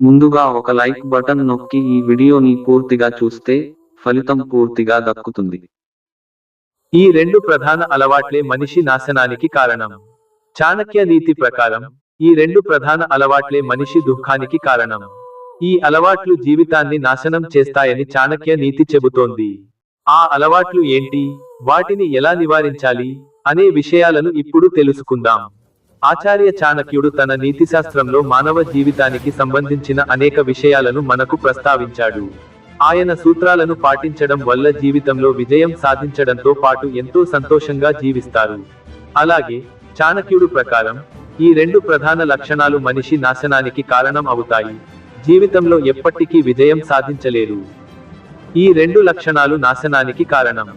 ముందుగా ఒక like button నొక్కి ఈ వీడియోని పూర్తిగా చూస్తే ఫలితం పూర్తిగా దక్కుతుంది. ఈ రెండు ప్రధాన అలవాట్లే మనిషి నాశనానికి కారణం. చాణక్య నీతి ప్రకారం ఈ రెండు ప్రధాన అలవాట్లే మనిషి దుఃఖానికి కారణం. ఈ అలవాట్లు జీవితాన్ని నాశనం చేస్తాయని చాణక్య నీతి చెబుతోంది. ఆ అలవాట్లు ఏంటి? వాటిని ఎలా నివారించాలి? అనే విషయాలను ఇప్పుడు తెలుసుకుందాం. ఆచార్య చాణక్యుడు తన నీతిశాస్త్రంలో మానవ జీవితానికి సంబంధించిన అనేక విషయాలను మనకు ప్రస్తావించాడు. ఆయన సూత్రాలను పాటించడం వల్ల జీవితంలో విజయం సాధించడంతో పాటు ఎంతో సంతోషంగా జీవిస్తారు. అలాగే చాణక్యుడు ప్రకారం ఈ రెండు ప్రధాన లక్షణాలు మనిషి నాశనానికి కారణం అవుతాయి. జీవితంలో ఎప్పటికీ విజయం సాధించలేరు. ఈ రెండు లక్షణాలు నాశనానికి కారణం.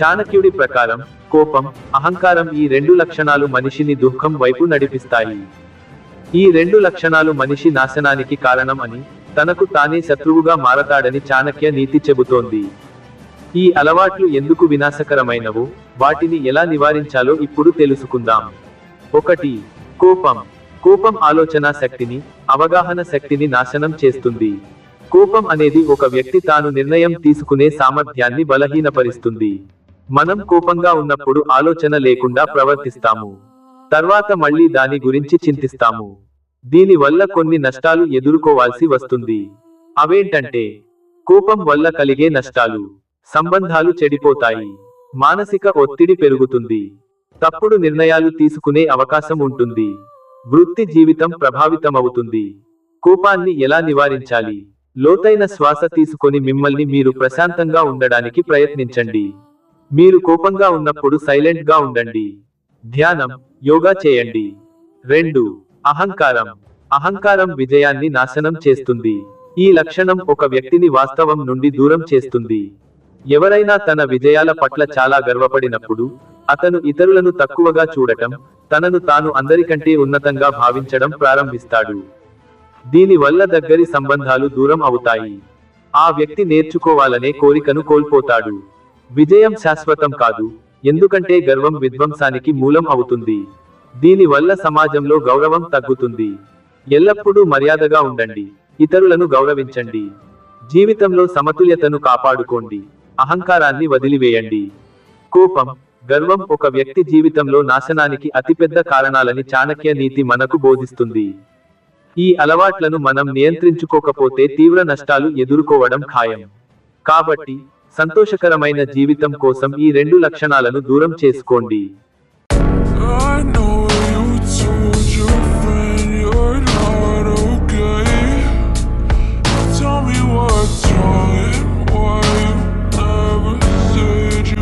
చాణక్యుడి ప్రకారం కోపం అహంకారం ఈ రెండు లక్షణాలు మనిషిని దుఃఖం వైపు నడిపిస్తాయి. ఈ రెండు లక్షణాలు మనిషి నాశనానికి కారణం అని తనకు తానే శత్రువుగా మారతాడని చాణక్య నీతి చెబుతోంది. ఈ అలవాట్లు ఎందుకు వినాశకరమైనవో? వాటిని ఎలా నివారించాలో ఇప్పుడు తెలుసుకుందాం. ఒకటి కోపం. కోపం ఆలోచన శక్తిని అవగాహన శక్తిని నాశనం చేస్తుంది. కోపం అనేది ఒక వ్యక్తి తాను నిర్ణయం తీసుకునే సామర్థ్యాన్ని బలహీనపరుస్తుంది. మనం కోపంగా ఉన్నప్పుడు ఆలోచన లేకుండా ప్రవర్తిస్తాము. తర్వాత మళ్ళీ దాని గురించి చింతిస్తాము. దీని వల్ల కొన్ని నష్టాలు ఎదుర్కోవాల్సి వస్తుంది. అవేంటంటే కోపం వల్ల కలిగే నష్టాలు సంబంధాలు చెడిపోతాయి మానసిక ఒత్తిడి పెరుగుతుంది తప్పుడు నిర్ణయాలు తీసుకునే అవకాశం ఉంటుంది వృత్తి జీవితం ప్రభావితమవుతుంది. కోపాన్ని ఎలా నివారించాలి? లోతైన శ్వాస తీసుకొని మిమ్మల్ని మీరు ప్రశాంతంగా ఉండడానికి ప్రయత్నించండి. మీరు కోపంగా ఉన్నప్పుడు సైలెంట్గా ఉండండి. ధ్యానం యోగా చేయండి. రెండు అహంకారం. అహంకారం విజయాన్ని నాశనం చేస్తుంది. ఈ లక్షణం ఒక వ్యక్తిని వాస్తవం నుండి దూరం చేస్తుంది. ఎవరైనా తన విజయాల పట్ల చాలా గర్వపడినప్పుడు అతను ఇతరులను తక్కువగా చూడటం తనను తాను అందరికంటే ఉన్నతంగా భావించడం ప్రారంభిస్తాడు. దీని వల్ల దగ్గరి సంబంధాలు దూరం అవుతాయి. ఆ వ్యక్తి నేర్చుకోవాలనే కోరికను కోల్పోతాడు. విజయం శాశ్వతం కాదు. ఎందుకంటే గర్వం విధ్వంసానికి మూలం అవుతుంది. దీని వల్ల సమాజంలో గౌరవం తగ్గుతుంది. ఎల్లప్పుడూ మర్యాదగా ఉండండి. ఇతరులను గౌరవించండి. జీవితంలో సమతుల్యతను కాపాడుకోండి. అహంకారాన్ని వదిలివేయండి. కోపం గర్వం ఒక వ్యక్తి జీవితంలో నాశనానికి అతిపెద్ద కారణాలని చాణక్య నీతి మనకు బోధిస్తుంది. ఈ అలవాట్లను మనం నియంత్రించుకోకపోతే తీవ్ర నష్టాలు ఎదుర్కోవడం ఖాయం. కాబట్టి సంతోషకరమైన జీవితం కోసం ఈ రెండు లక్షణాలను దూరం చేసుకోండి.